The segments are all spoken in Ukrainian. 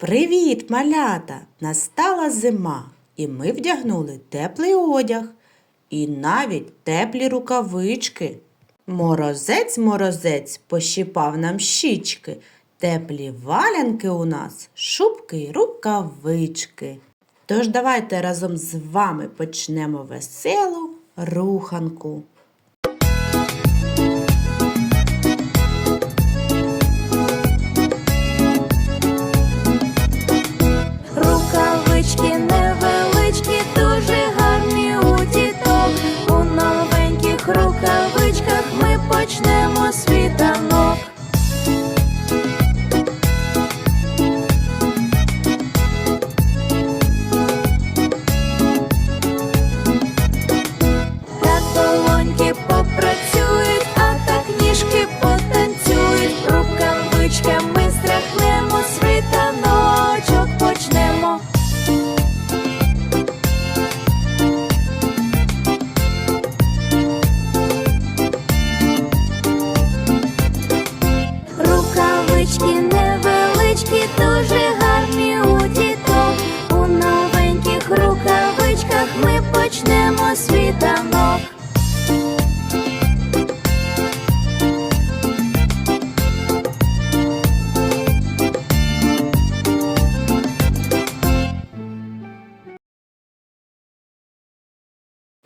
Привіт, малята! Настала зима, і ми вдягнули теплий одяг і навіть теплі рукавички. Морозець, морозець пощипав нам щічки. Теплі валянки у нас, шубки й рукавички. Тож давайте разом з вами почнемо веселу руханку. Рукавичках ми почнемо світанок.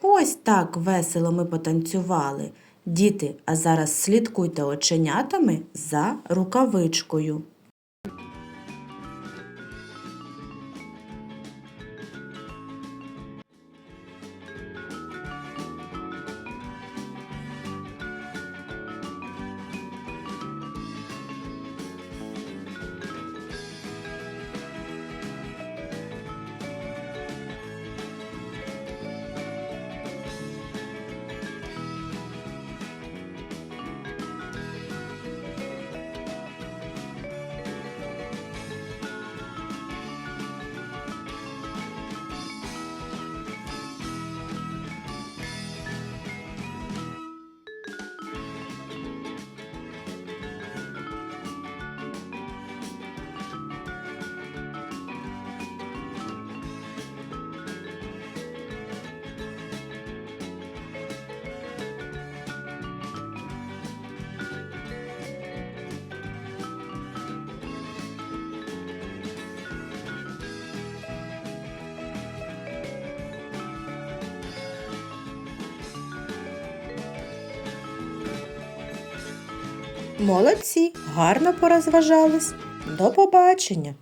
Ось так весело ми потанцювали. Діти, а зараз слідкуйте оченятами за рукавичкою. Молодці, гарно порозважались. До побачення!